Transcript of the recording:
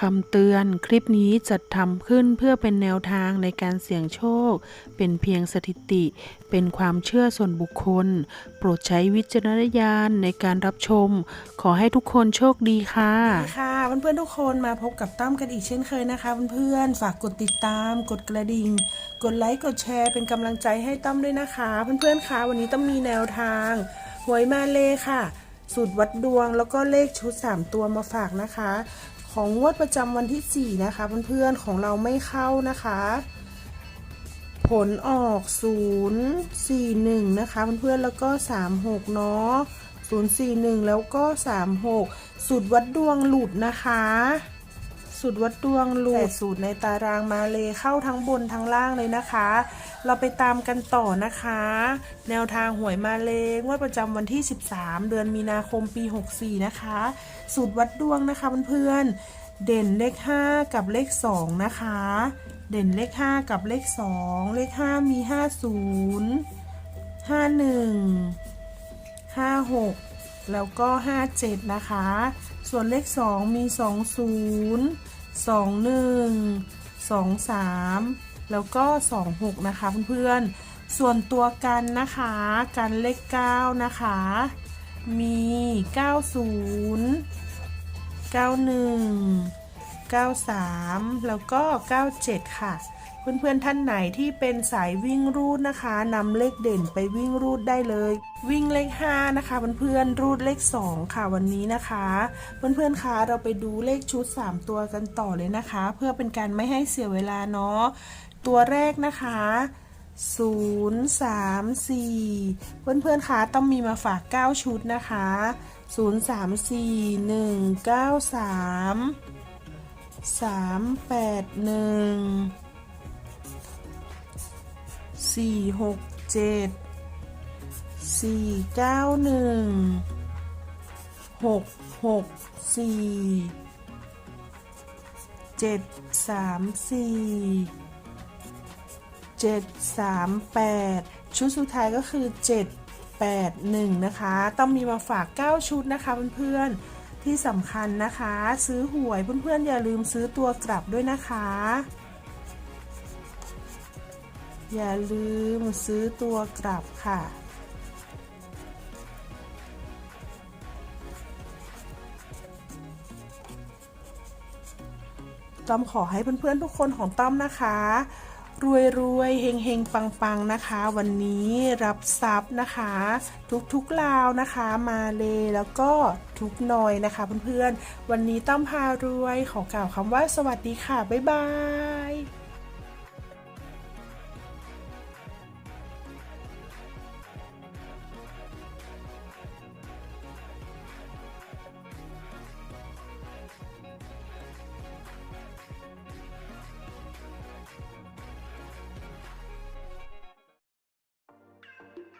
คำเตือนคลิปนี้จัดทำขึ้นเพื่อเป็นแนวทางในการเสี่ยงโชค เป็นเพียงสถิติ เป็นความเชื่อส่วนบุคคล โปรดใช้วิจารณญาณในการรับชม ขอให้ทุกคนโชคดีค่ะค่ะเพื่อนๆทุกคนมาพบกับตั้มกันอีกเช่นเคยนะคะเพื่อนๆฝากกดติดตาม กดกระดิ่ง กดไลค์กดแชร์เป็นกำลังใจให้ตั้มด้วยนะคะเพื่อนๆคะวันนี้ตั้มมีแนวทางหวยมาเลค่ะสูตรวัดดวงแล้วก็เลขชุด 3 ตัวมาฝากนะคะ ของงวดประจำวันที่ 4 นะคะเพื่อนๆของเราไม่เข้านะคะ ผลออก 041 นะคะเพื่อนๆแล้วก็ 36 เนาะ041 แล้วก็ 36 สุดวัดดวงหลุดนะคะ สูตรวัดดวงหลุดแต่สูตรในตารางมาเลยเข้าทั้งบนทั้งล่างเลยนะคะ เราไปตามกันต่อนะคะ แนวทางหวยมาเลยงวดประจำวันที่ 13 เดือนมีนาคมปี 64 นะคะ สูตรวัดดวงนะคะเพื่อนๆเด่นเลข 5 กับเลข 2 นะคะ เด่นเลข 5 กับเลข 2 เลข 5 มี 50 51 56 แล้วก็ 57 นะคะ ส่วนเลข 2 มี 20 21 23 แล้วก็ 26 นะคะเพื่อนๆ ส่วนตัวกันนะคะ กันเลข 9 นะคะ มี 90 91 93 แล้วก็ 97 ค่ะ เพื่อนๆท่านไหนที่เป็นสายวิ่งรูดนะคะนำเลขเด่นไปวิ่งรูดได้เลย วิ่งเลข 5 นะคะเพื่อนๆรูดเลข 2 ค่ะวันนี้นะคะ เพื่อนๆคะเราไปดูเลขชุด 3 ตัวกันต่อเลยนะคะ เพื่อเป็นการไม่ให้เสียเวลาเนาะตัวแรกนะคะ0 3 4 เพื่อนๆคะต้องมีมาฝาก 9 ชุดนะคะ 0 3 4 1 9 3สามแปดหนึ่ง สี่หกเจ็ดสี่เก้าหนึ่งหกหกสี่เจ็ดสามสี่เจ็ดสามแปดชุดสุดท้ายก็คือเจ็ดแปดหนึ่งนะคะ ต้องมีมาฝาก9ชุดนะคะเพื่อนๆที่สำคัญนะคะ ซื้อหวยเพื่อนๆอย่าลืมซื้อตัวกลับด้วยนะคะ อย่าลืมซื้อตัวกลับค่ะต้อมขอให้เพื่อนๆทุกคนของต้อมนะคะ รวยรวยๆเฮงเฮงปังปังนะคะ วันนี้รับทรัพย์นะคะ ทุกๆลาวนะคะ มาเลยแล้วก็ทุกหน่อยนะคะเพื่อนๆ วันนี้ต้อมพารวยขอกล่าวคำว่าสวัสดีค่ะ บ๊ายบาย